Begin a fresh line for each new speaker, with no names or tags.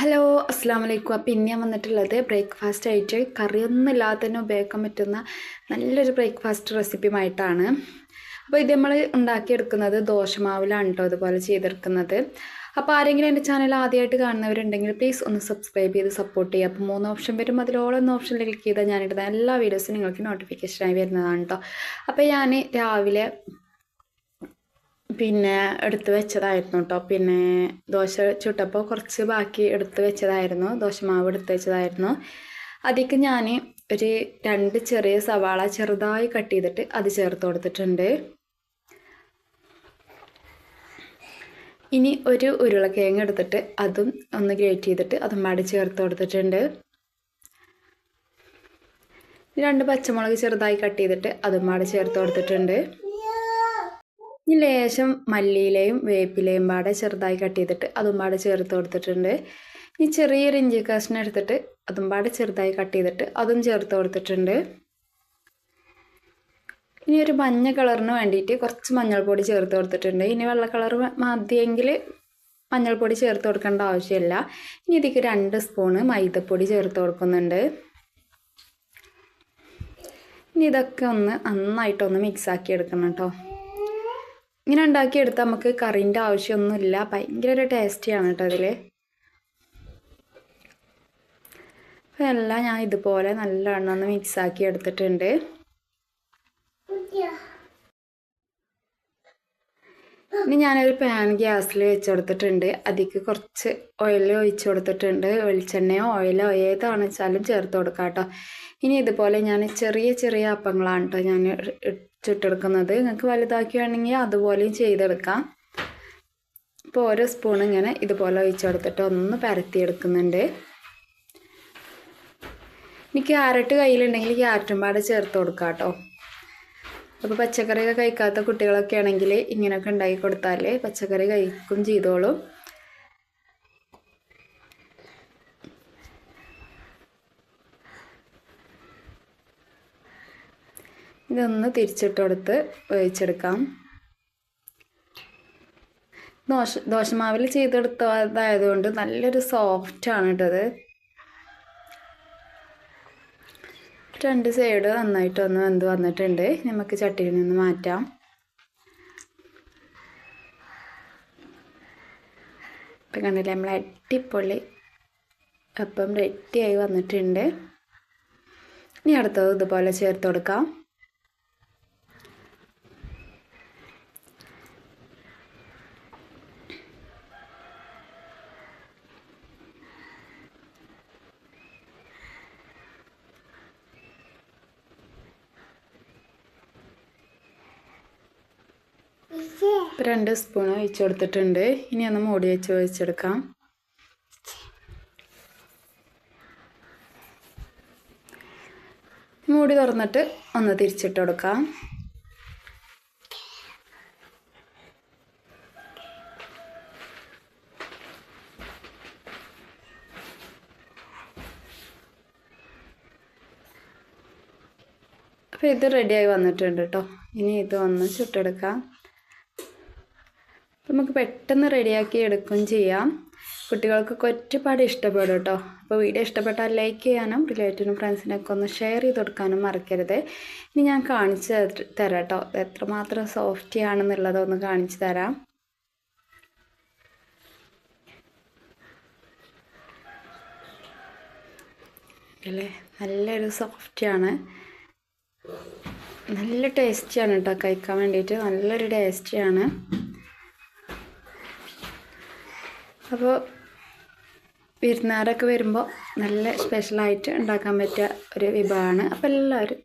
Hello അസ്സാം വലൈക്കും അപ്പോൾ ഇന്ന് ഞാൻ വന്നിട്ടുള്ളത് ബ്രേക്ക്ഫാസ്റ്റ് ആയിട്ട് കറിയൊന്നും ഇല്ലാതെ തന്നെ ഉപയോഗിക്കാൻ പറ്റുന്ന നല്ലൊരു ബ്രേക്ക്ഫാസ്റ്റ് റെസിപ്പിയുമായിട്ടാണ് അപ്പോൾ ഇത് നമ്മൾ ഉണ്ടാക്കിയെടുക്കുന്നത് ദോശമാവിലാണ് കേട്ടോ അതുപോലെ ചെയ്തെടുക്കുന്നത്. അപ്പോൾ ആരെങ്കിലും എന്റെ ചാനൽ ആദ്യമായിട്ട് കാണുന്നവരുണ്ടെങ്കിൽ പ്ലീസ് ഒന്ന് സബ്സ്ക്രൈബ് ചെയ്ത് സപ്പോർട്ട് ചെയ്യുക. അപ്പോൾ മൂന്ന് ഓപ്ഷൻ വരും. അതിലോളൊന്ന് ഓപ്ഷനിൽ ക്ലിക്ക് ചെയ്താൽ ഞാനിടുന്ന എല്ലാ വീഡിയോസും നിങ്ങൾക്ക് നോട്ടിഫിക്കേഷനായി വരുന്നതാണ് കേട്ടോ അപ്പോൾ ഞാൻ രാവിലെ പിന്നെ എടുത്ത് വെച്ചതായിരുന്നു കേട്ടോ പിന്നെ ദോശ ചുട്ടപ്പോൾ കുറച്ച് ബാക്കി എടുത്ത് വെച്ചതായിരുന്നു. ദോശ മാവ് എടുത്ത് വെച്ചതായിരുന്നു. അതിലേക്ക് ഞാൻ ഒരു രണ്ട് ചെറിയ സവാള ചെറുതായി കട്ട് ചെയ്തിട്ട് അത് ചേർത്ത് കൊടുത്തിട്ടുണ്ട്. ഇനി ഒരു ഉരുളക്കിഴങ്ങ് എടുത്തിട്ട് അതും ഒന്ന് ഗ്രേറ്റ് ചെയ്തിട്ട് അതും പാടി ചേർത്ത് കൊടുത്തിട്ടുണ്ട്. രണ്ട് പച്ചമുളക് ചെറുതായി കട്ട് ചെയ്തിട്ട് അതും പാടി ചേർത്ത് കൊടുത്തിട്ടുണ്ട്. ഇനി ലേശം മല്ലിയിലയും വേപ്പിലയും പാടെ ചെറുതായി കട്ട് ചെയ്തിട്ട് അതും പാടെ ചേർത്ത് കൊടുത്തിട്ടുണ്ട്. ഇനി ചെറിയൊരു ഇഞ്ചി കഷ്ണം എടുത്തിട്ട് അതും പാടെ ചെറുതായി കട്ട് ചെയ്തിട്ട് അതും ചേർത്ത് കൊടുത്തിട്ടുണ്ട്. ഇനി ഒരു മഞ്ഞ കളറിന് വേണ്ടിയിട്ട് കുറച്ച് മഞ്ഞൾപ്പൊടി ചേർത്ത് കൊടുത്തിട്ടുണ്ട്. ഇനി വെള്ള കളർ മതിയെങ്കിൽ മഞ്ഞൾപ്പൊടി ചേർത്ത് കൊടുക്കേണ്ട ആവശ്യമില്ല. ഇനി ഇതിക്ക് രണ്ട് സ്പൂണ് മൈദപ്പൊടി ചേർത്ത് കൊടുക്കുന്നുണ്ട്. ഇനി ഇതൊക്കെ ഒന്ന് നന്നായിട്ടൊന്ന് മിക്സാക്കി എടുക്കണം കേട്ടോ ഇങ്ങനെ ഉണ്ടാക്കിയെടുത്താൽ നമുക്ക് കറീന്റെ ആവശ്യമൊന്നുമില്ല. ഭയങ്കര ഒരു ടേസ്റ്റിയാണ് കേട്ടോ അതിൽ എല്ലാം ഞാൻ ഇതുപോലെ നല്ലവണ്ണം ഒന്ന് മിക്സാക്കി എടുത്തിട്ടുണ്ട്. ഇനി ഞാനൊരു പാൻ ഗ്യാസിൽ വെച്ച് കൊടുത്തിട്ടുണ്ട് അതിക്ക് കുറച്ച് ഓയിൽ ഒഴിച്ചു കൊടുത്തിട്ടുണ്ട്. വെളിച്ചെണ്ണയോ ഓയിലോ ഏതാണെന്ന് വെച്ചാലും ചേർത്ത് കൊടുക്കാം കേട്ടോ. ഇനി ഇതുപോലെ ഞാൻ ചെറിയ ചെറിയ അപ്പങ്ങളാണ് കേട്ടോ ഞാൻ ചുട്ടെടുക്കുന്നത്. നിങ്ങൾക്ക് വലുതാക്കി വേണമെങ്കിൽ അതുപോലെയും ചെയ്തെടുക്കാം. ഇപ്പോൾ ഓരോ സ്പൂൺ ഇങ്ങനെ ഇതുപോലെ ഒഴിച്ചു കൊടുത്തിട്ട് ഒന്ന് പരത്തിയെടുക്കുന്നുണ്ട്. ഇനി ക്യാരറ്റ് കയ്യിലുണ്ടെങ്കിൽ ക്യാരറ്റും പാടെ ചേർത്ത് കൊടുക്കാം കേട്ടോ. അപ്പോൾ പച്ചക്കറിയൊക്കെ കഴിക്കാത്ത കുട്ടികളൊക്കെ ആണെങ്കിൽ ഇങ്ങനെയൊക്കെ ഉണ്ടാക്കി കൊടുത്താൽ പച്ചക്കറി കഴിക്കും ചെയ്തോളും. ഇതൊന്ന് തിരിച്ചിട്ട് കൊടുത്ത് വേവിച്ചെടുക്കാം. ദോശ ദോശമാവിൽ ചെയ്തെടുത്തതായതുകൊണ്ട് നല്ലൊരു സോഫ്റ്റാണ് കേട്ടത് രണ്ട് സൈഡ് നന്നായിട്ട് ഒന്ന് വെന്ത് വന്നിട്ടുണ്ട്. നമുക്ക് ചട്ടിയിൽ നിന്ന് മാറ്റാം. ഇപ്പം കണ്ടില്ലേ നമ്മൾ അടിപൊളി അപ്പം റെഡിയായി വന്നിട്ടുണ്ട്. ഇനി അടുത്തത് ഇതുപോലെ ചേർത്ത് കൊടുക്കാം. രണ്ട് സ്പൂൺ ഒഴിച്ച് കൊടുത്തിട്ടുണ്ട്. ഇനി ഒന്ന് മൂടി വെച്ച് ഒഴിച്ചെടുക്കാം. മൂടി തുറന്നിട്ട് ഒന്ന് തിരിച്ചിട്ട് കൊടുക്കാം. അപ്പോൾ ഇത് റെഡിയായി വന്നിട്ടുണ്ട് കേട്ടോ ഇനി ഇത് ഒന്ന് ചുട്ടെടുക്കാം. നമുക്ക് പെട്ടെന്ന് റെഡിയാക്കി എടുക്കുകയും ചെയ്യാം. കുട്ടികൾക്കൊക്കെ ഒറ്റപ്പാട് ഇഷ്ടപ്പെടും കേട്ടോ. അപ്പോൾ വീഡിയോ ഇഷ്ടപ്പെട്ടാൽ ലൈക്ക് ചെയ്യാനും റിലേറ്റീവിനും ഫ്രണ്ട്സിനൊക്കെ ഒന്ന് ഷെയർ ചെയ്ത് കൊടുക്കാനും മറക്കരുത്. ഇനി ഞാൻ കാണിച്ച് തരാം കേട്ടോ. എത്രമാത്രം സോഫ്റ്റ് ആണെന്നുള്ളതൊന്ന് കാണിച്ചു തരാം. അല്ലേ? നല്ലൊരു സോഫ്റ്റിയാണ് നല്ല ടേസ്റ്റിയാണ് കേട്ടോ. കഴിക്കാൻ വേണ്ടിയിട്ട് നല്ലൊരു ടേസ്റ്റിയാണ് അപ്പോൾ വിരുന്നുകാരൊക്കെ വരുമ്പോൾ നല്ല സ്പെഷ്യലായിട്ട് ഉണ്ടാക്കാൻ പറ്റിയ ഒരു വിഭവമാണ്. അപ്പോൾ എല്ലാവരും